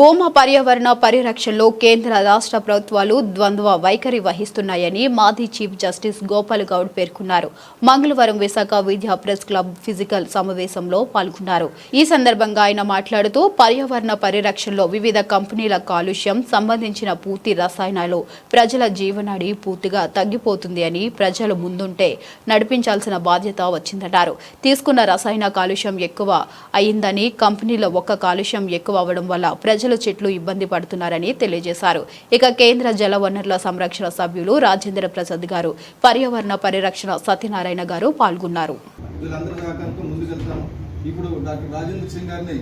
భూమ పర్యావరణ పరిరక్షణలో కేంద్ర రాష్ట్ర ప్రభుత్వాలు ద్వంద్వ వైఖరి వహిస్తున్నాయని మాజీ చీఫ్ జస్టిస్ గోపాల్ గౌడ్ పేర్కొన్నారు. మంగళవారం విశాఖ విద్యా ప్రెస్ క్లబ్ ఫిజికల్ సమావేశంలో పాల్గొన్నారు. ఈ సందర్భంగా ఆయన మాట్లాడుతూ పర్యావరణ పరిరక్షణలో వివిధ కంపెనీల కాలుష్యం సంబంధించిన పూర్తి రసాయనాలు ప్రజల జీవనాడి పూర్తిగా తగ్గిపోతుంది అని ప్రజలు ముందుంటే నడిపించాల్సిన బాధ్యత వచ్చిందన్నారు. తీసుకున్న రసాయన కాలుష్యం ఎక్కువ అయిందని కంపెనీలో ఒక్క కాలుష్యం ఎక్కువ అవడం వల్ల ప్రజ ప్రజలు చెట్లు ఇబ్బంది పడుతున్నారని తెలియజేశారు ఇక కేంద్ర జల వనరుల సంరక్షణ సభ్యులు రాజేంద్ర ప్రసాద్ గారు పర్యావరణ పరిరక్షణ సత్యనారాయణ గారు పాల్గొన్నారు వీళ్ళందరూ సహకారంతో ముందుకెళ్తాం ఇప్పుడు డాక్టర్ రాజేంద్ర సింగ్ గారిని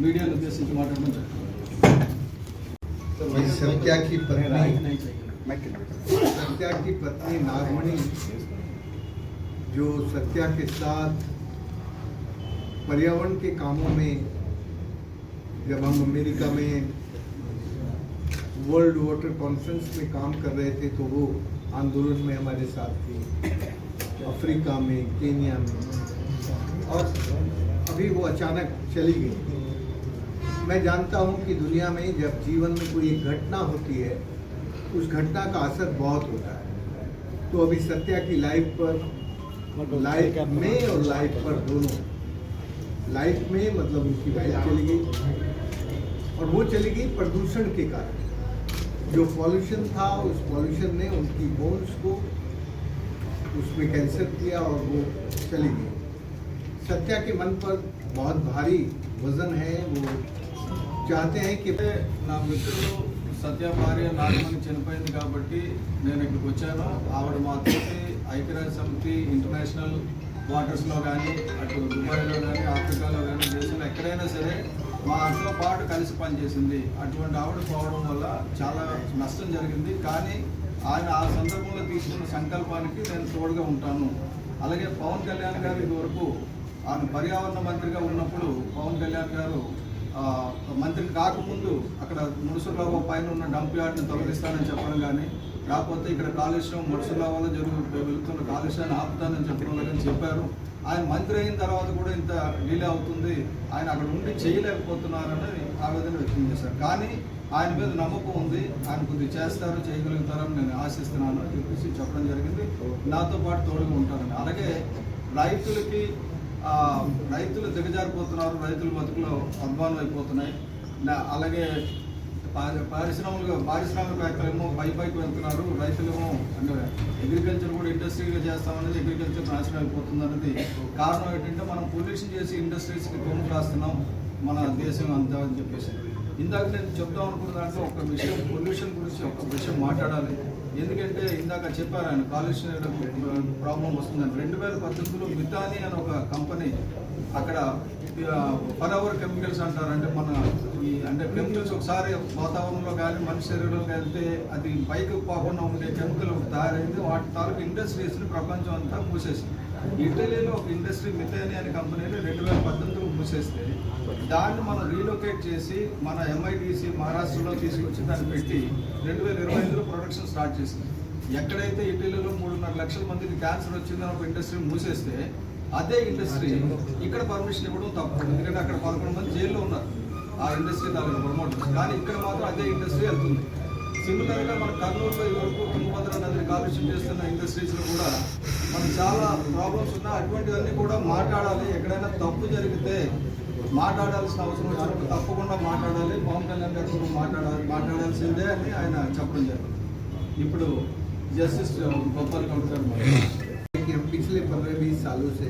మీడియాను ఉద్దేశించి మాట్లాడమని मैं सत्या की पत्नी सत्या की पत्नी नागमणि जो सत्या के साथ पर्यावरण के कामों में जब हम अमेरिका में वर्ल्ड वाटर कॉन्फ्रेंस में काम कर रहे थे तो वो आंदोलन में हमारे साथ थे। अफ्रीका में, केनिया में। और अभी वो अचानक चली गई। मैं जानता हूँ कि दुनिया में जब जीवन में कोई एक घटना होती है, उस घटना का असर बहुत होता है। तो अभी सत्या की लाइफ पर लाइफ में और लाइफ पर दोनों। लाइफ में मतलब उनकी वाइफ चली गई। और वो चली गई प्रदूषण के कारण जो पॉल्यूशन था उस पॉल्यूशन ने उनकी बोन्स को उसमें कैंसर किया और वो चली गई सत्या के मन पर बहुत भारी वजन है वो चाहते हैं कि నా మిత్రులు సత్య భార్య నాగమణి చనిపోయింది కాబట్టి నేను ఇక్కడికి వచ్చాను ఆవిడ మా తోటి ఐక్యరాజ్య సమితి ఇంటర్నేషనల్ వాటర్స్లో కానీ అటు దుబాయ్లో కానీ ఆఫ్రికాలో కానీ దేశంలో ఎక్కడైనా మా అంట్లో పాటు కలిసి పనిచేసింది. అటువంటి ఆవిడ పోవడం వల్ల చాలా నష్టం జరిగింది. కానీ ఆయన ఆ సందర్భంలో తీసుకున్న సంకల్పానికి నేను తోడుగా ఉంటాను. అలాగే పవన్ కళ్యాణ్ గారు ఇదివరకు ఆయన పర్యావరణ మంత్రిగా ఉన్నప్పుడు పవన్ కళ్యాణ్ గారు మంత్రి కాకముందు అక్కడ మునుసులో పైన ఉన్న డంప్ యార్డ్ని తొలగిస్తానని చెప్పడం కానీ కాకపోతే ఇక్కడ కాలుష్యం ముడుసులావలో జరుగు వెళుతున్న కాలుష్యాన్ని ఆపుతానని చెప్పడం చెప్పారు. ఆయన మంత్రి అయిన తర్వాత కూడా ఇంత డిలే అవుతుంది. ఆయన అక్కడ ఉండి చేయలేకపోతున్నారని ఆవేదన వ్యక్తం చేశారు. కానీ ఆయన మీద నమ్మకం ఉంది. ఆయన కొద్దిగా చేస్తారు చేయగలుగుతారని నేను ఆశిస్తున్నాను అని చెప్పేసి చెప్పడం జరిగింది. నాతో పాటు తోడుగా ఉంటారని. అలాగే రైతులకి రైతులు దిగజారిపోతున్నారు. రైతుల బతుకులు అధ్వానం అయిపోతున్నాయి అలాగే పారిశ్రామిక పారిశ్రామికవేత్తలేమో పై పైకి వెళ్తున్నారు. రైతులేమో అంటే అగ్రికల్చర్ కూడా ఇండస్ట్రీగా చేస్తామనేది అగ్రికల్చర్ నాశనం అయిపోతుంది అనేది కారణం ఏంటంటే మనం పొల్యూషన్ చేసి ఇండస్ట్రీస్కి కొమ్ము రాస్తున్నాం మన దేశం అంతా అని చెప్పేసి. ఇందాక నేను చెప్తాం అనుకున్న దాంట్లో ఒక విషయం పొల్యూషన్ గురించి ఒక విషయం మాట్లాడాలి. ఎందుకంటే ఇందాక చెప్పారు ఆయన కాలుష్యం ప్రాబ్లం వస్తుందని. రెండు వేల పద్దెనిమిదిలో మితాని అని ఒక కంపెనీ అక్కడ పర్ అవర్ కెమికల్స్ అంటారు అంటే మన ఈ అంటే కెమికల్స్ ఒకసారి వాతావరణంలో కానీ మనిషి శరీరంలో వెళ్తే అది పైకి పోకుండా ఉండే కెమికల్ తయారైంది. వాటి తాలూకు ఇండస్ట్రీస్ని ప్రపంచం అంతా మూసేసింది. ఇటలీలో ఒక ఇండస్ట్రీ మితాని అనే కంపెనీని రెండు వేల పద్దెనిమిదిలో మూసేస్తే దాన్ని మనం రీలొకేట్ చేసి మన ఎంఐడిసి మహారాష్ట్రలో తీసుకొచ్చి దాన్ని పెట్టి రెండు వేల ఇరవై ఐదులో ప్రొడక్షన్ స్టార్ట్ చేసింది. ఎక్కడైతే ఇటలీలో మూడున్నర లక్షల మందికి క్యాన్సర్ వచ్చిందని ఒక ఇండస్ట్రీ మూసేస్తే అదే ఇండస్ట్రీ ఇక్కడ పర్మిషన్ ఇవ్వడం తప్పు. ఎందుకంటే అక్కడ పదకొండు మంది జైల్లో ఉన్నారు. ఆ ఇండస్ట్రీ దాని ప్రమోటర్స్. కానీ ఇక్కడ మాత్రం అదే ఇండస్ట్రీ వెళ్తుంది. సిమిలర్గా మన కర్నూలులో ఈ వరకు తుంగభద్ర నదిని కాలుష్యం చేస్తున్న ఇండస్ట్రీస్లో కూడా మనకు చాలా ప్రాబ్లమ్స్ ఉన్నాయి అటువంటివన్నీ కూడా మాట్లాడాలి ఎక్కడైనా తప్పు జరిగితే మాట్లాడాల్సిన అవసరం వచ్చినప్పుడు తప్పకుండా మాట్లాడాలి పవన్ కళ్యాణ్ గారు కూడా మాట్లాడాలి మాట్లాడాల్సిందే అని ఆయన చెప్పడం జరిగింది ఇప్పుడు జస్టిస్ గోపాల్ గౌడ్ గారు మాట్లాడారు. कि हम पिछले पंद्रह बीस सालों से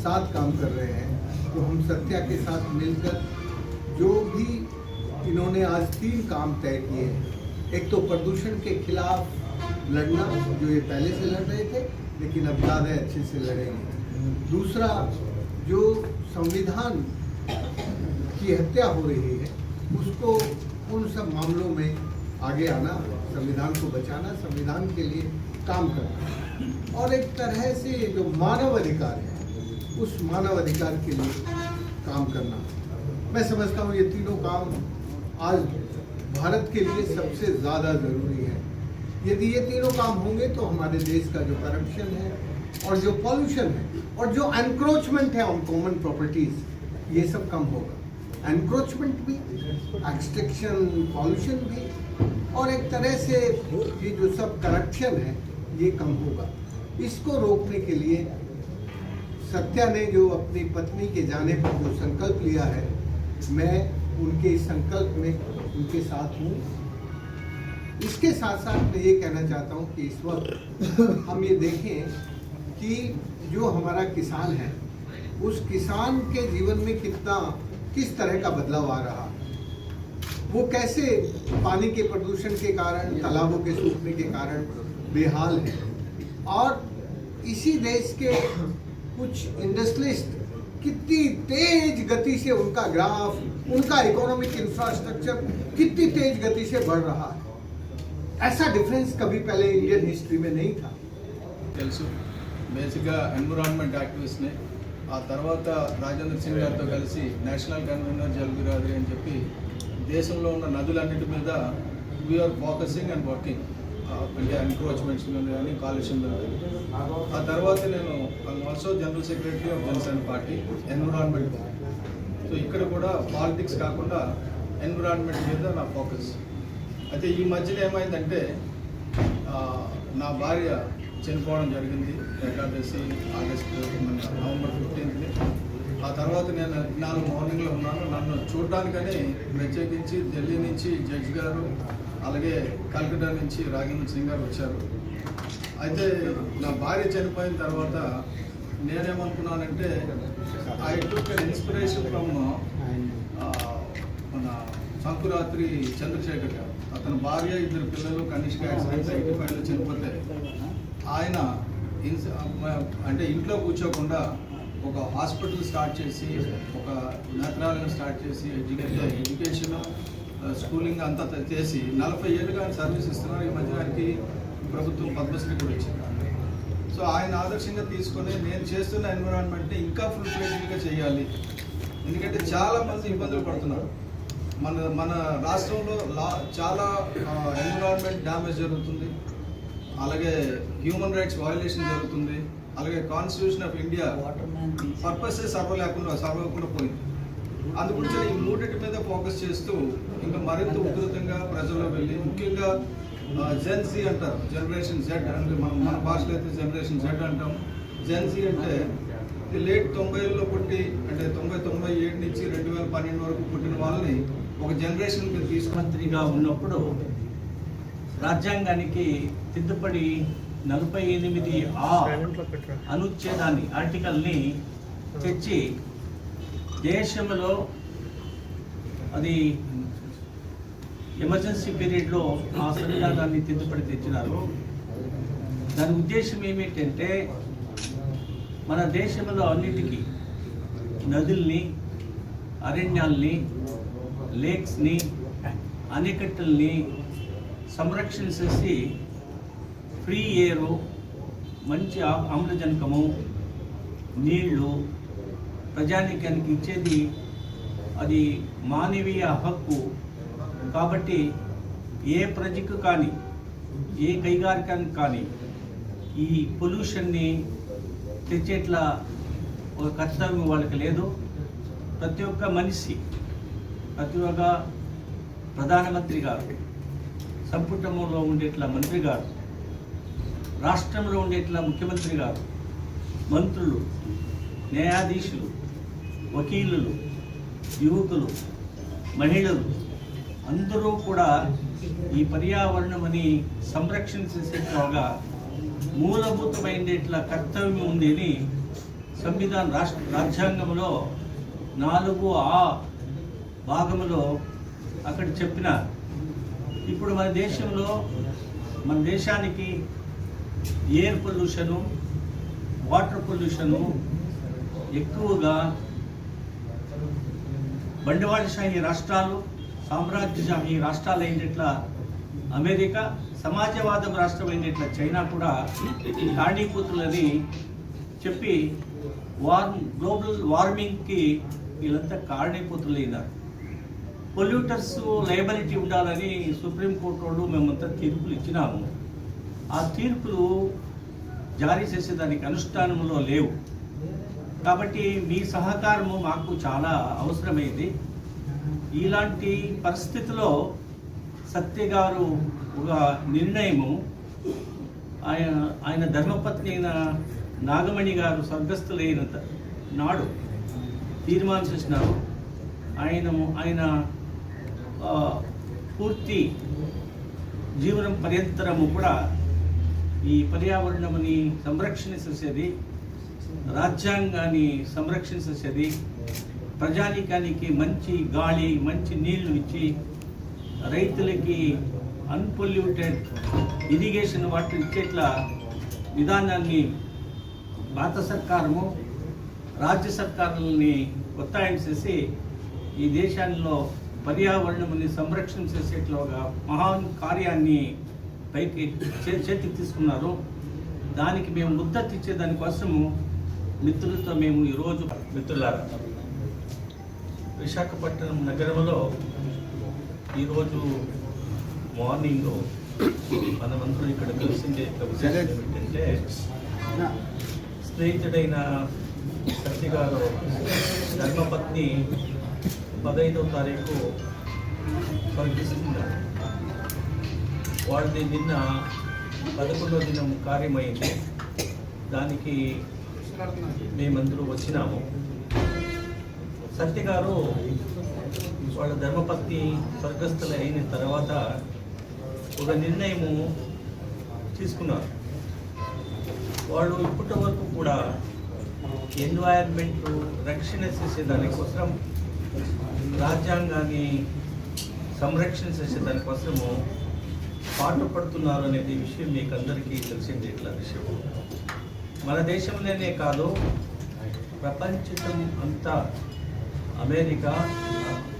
साथ काम कर रहे हैं तो हम सत्या के साथ मिलकर जो भी इन्होंने आज तीन काम तय किए हैं एक तो प्रदूषण के खिलाफ लड़ना, जो ये पहले से लड़ रहे थे, लेकिन अब ज़्यादा अच्छे से लड़ेंगे। दूसरा, जो संविधान की हत्या हो रही है, उसको उन सब मामलों में आगे आना, संविधान को बचाना, संविधान के लिए काम करना। और एक तरह से जो मानव अधिकार है, उस मानव अधिकार के लिए काम करना। मैं समझता हूँ ये तीनों काम आज भारत के लिए सबसे ज़्यादा ज़रूरी है। यदि ये तीनों काम होंगे तो हमारे देश का जो करप्शन है और जो पॉल्यूशन है और जो एनक्रोचमेंट है ऑन कॉमन प्रॉपर्टीज़ ये सब कम होगा। एनक्रोचमेंट भी एक्सट्रैक्शन पॉल्यूशन भी और एक तरह से ये जो सब करप्शन है, ये कम होगा। इसको रोकने के लिए सत्या ने जो अपनी पत्नी के जाने पर जो संकल्प लिया है, मैं उनके संकल्प में उनके साथ हूँ। इसके साथ साथ मैं ये कहना चाहता हूँ कि इस वक्त हम ये देखें कि जो हमारा किसान है, उस किसान के जीवन में कितना, किस तरह का बदलाव आ रहा? वो कैसे पानी के प्रदूषण के कारण, तालाबों के सूखने के कारण बेहाल है? और इसी देश के कुछ इंडस्ट्रियलिस्ट कितनी तेज गति से उनका ग्राफ उनका इकोनॉमिक इंफ्रास्ट्रक्चर कितनी तेज गति से बढ़ रहा है? ऐसा डिफरेंस कभी पहले इंडियन हिस्ट्री में नहीं था తెలుసు బేసిక్గా ఎన్విరాన్మెంట్ యాక్టివిస్ట్ని ఆ తర్వాత రాజేంద్ర సింగ్ గారితో కలిసి నేషనల్ కన్వీనర్ జల్ బిరాదరి అని చెప్పి దేశంలో ఉన్న నదులన్నిటి మీద వీఆర్ ఫోకసింగ్ అండ్ వర్కింగ్ అంటే ఎన్క్రోచ్మెంట్స్ మీద కానీ కాలుష్యం మీద కానీ. ఆ తర్వాత నేను also general secretary of Janasena party environment so ఇక్కడ కూడా పాలిటిక్స్ కాకుండా ఎన్విరాన్మెంట్ మీద నా ఫోకస్ అయితే ఈ మధ్యలో ఏమైందంటే నా భార్య చనిపోవడం జరిగింది. ఏకాదశి ఆగస్టు నవంబర్ ఫిఫ్టీన్త్ని. ఆ తర్వాత నేను నాలుగు మార్నింగ్లో ఉన్నాను. నన్ను చూడడానికని ప్రత్యేకించి ఢిల్లీ నుంచి జడ్జ్ గారు అలాగే కల్కటా నుంచి రాజేంద్ర సింగ్ గారు వచ్చారు. అయితే నా భార్య చనిపోయిన తర్వాత నేనేమనుకున్నానంటే ఐ టుక్ ఇన్స్పిరేషన్ ఫ్రమ్ మన సంకురాత్రి చంద్రశేఖర్ గారు. అతని భార్య ఇద్దరు పిల్లలు కనిష్క యాక్సిడెంట్ ఎయిటీ ఫైవ్లో చనిపోతే ఆయన అంటే ఇంట్లో కూర్చోకుండా ఒక హాస్పిటల్ స్టార్ట్ చేసి ఒక నేత్రాలను స్టార్ట్ చేసి ఎడ్యుకేషన్ ఎడ్యుకేషన్ స్కూలింగ్ అంతా చేసి నలభై ఏళ్ళుగా ఆయన సర్వీస్ ఇస్తున్నారు. ఈ మధ్య ఆయనకి ప్రభుత్వం పద్మశ్రీ కూడా ఇచ్చింది. సో ఆయన ఆదర్శంగా తీసుకొని నేను చేస్తున్న ఎన్విరాన్మెంట్ని ఇంకా ఫుల్ ఫ్లెడ్జ్గా చేయాలి. ఎందుకంటే చాలామంది ఇబ్బందులు పడుతున్నారు. మన మన రాష్ట్రంలో లా చాలా ఎన్విరాన్మెంట్ డ్యామేజ్ జరుగుతుంది. అలాగే హ్యూమన్ రైట్స్ వయలేషన్ జరుగుతుంది. అలాగే కాన్స్టిట్యూషన్ ఆఫ్ ఇండియా పర్పసే సర్వ లేకుండా సర్వకుండా పోయింది అందుగురించి ఈ మూడింటి మీద ఫోకస్ చేస్తూ ఇంకా మరింత ఉధృతంగా ప్రజల్లో వెళ్ళి ముఖ్యంగా జెన్సీ అంటారు. జనరేషన్ జెడ్ అంటే మన మన భాషలో అయితే జనరేషన్ జెడ్ అంటాం. జెన్సీ అంటే లేట్ తొంభైలో పుట్టి అంటే తొంభై తొంభై ఏడు నుంచి రెండు వేల పన్నెండు వరకు పుట్టిన వాళ్ళని ఒక జనరేషన్కి మీద ఉన్నప్పుడు రాజ్యాంగానికి తిద్దుపడి నలభై ఎనిమిది ఆ అనుచ్ఛేదాన్ని ఆర్టికల్ని తెచ్చి దేశంలో అది ఎమర్జెన్సీ పీరియడ్లో ఆ సంవిధానాన్ని తిద్దుపడి తెచ్చినారు. దాని ఉద్దేశం ఏమిటంటే మన దేశంలో అన్నిటికీ నదుల్ని అరణ్యాల్ని లేక్స్ని అణెకట్టల్ని సంరక్షణ చేసి ఫ్రీ ఎయిరు మంచి ఆమ్లజనకము నీళ్ళు ప్రజానీకానికి ఇచ్చేది అది మానవీయ హక్కు. కాబట్టి ఏ ప్రజకు కానీ ఏ కైగారికానికి కానీ ఈ పొల్యూషన్ని తెచ్చేట్లా ఒక కర్తవ్యం వాళ్ళకి లేదు. ప్రతి ఒక్క మనిషి ప్రతి ఒక్క ప్రధానమంత్రి గారు సంపుటంలో ఉండేట్లా మంత్రి గారు రాష్ట్రంలో ఉండేట్లా ముఖ్యమంత్రి గారు మంత్రులు న్యాయాధీశులు వకీలులు యువకులు మహిళలు అందరూ కూడా ఈ పర్యావరణమని సంరక్షణ చేసేట్లుగా మూలభూతమైనట్ల కర్తవ్యం ఉంది అని సంవిధాన రాష్ట్ర రాజ్యాంగంలో నాలుగు ఆ భాగంలో అక్కడ చెప్పిన ఇప్పుడు మన దేశంలో మన దేశానికి ఎయిర్ పొల్యూషను వాటర్ పొల్యూషను ఎక్కువగా బండివాడశాహి రాష్ట్రాలు సామ్రాజ్యశాహి రాష్ట్రాలు అయినట్ల అమెరికా సమాజవాదం రాష్ట్రం అయినట్ల చైనా కూడా కారణీభూతులని చెప్పి వార్మ్ గ్లోబల్ వార్మింగ్కి వీళ్ళంతా కారణీభూతులైనారు. పొల్యూటర్స్ లయబిలిటీ ఉండాలని సుప్రీంకోర్టు వాళ్ళు మేమంతా తీర్పులు ఇచ్చినాము. ఆ తీర్పులు జారీ చేసేదానికి అనుష్ఠానంలో లేవు. కాబట్టి మీ సహకారము మాకు చాలా అవసరమైంది. ఇలాంటి పరిస్థితిలో సత్య గారు ఒక నిర్ణయము ఆయన ఆయన ధర్మపత్ని అయిన నాగమణి గారు స్వర్గస్థులైన త- నాడు తీర్మానించినారు ఆయన ఆయన పూర్తి జీవనం పర్యంతరము కూడా ఈ పర్యావరణముని సంరక్షించేది రాజ్యాంగాన్ని సంరక్షించేది ప్రజానీకానికి మంచి గాలి మంచి నీళ్ళు ఇచ్చి రైతులకి అన్పొల్యూటెడ్ ఇరిగేషన్ వాటర్ ఇచ్చేట్ల విధానాన్ని భారత సర్కారము రాజ్య సర్కారులని ఒత్తాయం చేసి ఈ దేశాల్లో పర్యావరణముని సంరక్షణ చేసేట్లుగా మహాన్ కార్యాన్ని పైకి చేతికి తీసుకున్నారు. దానికి మేము ముద్దతు ఇచ్చే దానికోసము మిత్రులతో మేము ఈరోజు మిత్రులారా విశాఖపట్నం నగరంలో ఈరోజు మార్నింగ్ మనమందరం ఇక్కడ కలిసిందే విశేషం ఏమిటంటే స్నేహితుడైన సత్యగారు ధర్మపత్ని పదహైదవ తారీఖు స్వర్గిస్తున్నారు వాళ్ళది నిన్న పదకొండవ దినం కార్యమైంది. దానికి మేమందరూ వచ్చినాము. సత్య గారు వాళ్ళ ధర్మపత్ని స్వర్గస్థులు అయిన తర్వాత ఒక నిర్ణయము తీసుకున్నారు. వాళ్ళు ఇప్పటి వరకు కూడా ఎన్వైర్న్మెంట్ రక్షణ చేసే దానికోసం రాజ్యాంగాన్ని సంరక్షణ చేసే దానికోసము పాటుపడుతున్నారు అనేది విషయం మీకు అందరికీ తెలిసింది ఇట్లా విషయం. మన దేశంలోనే కాదు ప్రపంచం అంతా అమెరికా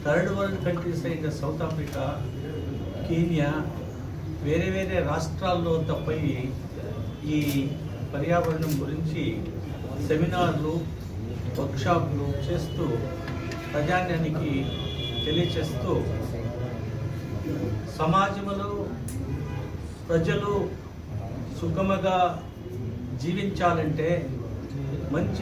థర్డ్ వరల్డ్ కంట్రీస్ అయిన సౌత్ ఆఫ్రికా కీనియా వేరే వేరే రాష్ట్రాల్లో తప్పయి ఈ పర్యావరణం గురించి సెమినార్లు వర్క్షాప్లు చేస్తూ ప్రజాన్యానికి తెలియచేస్తూ సమాజంలో ప్రజలు సుగమగా జీవించాలంటే మంచి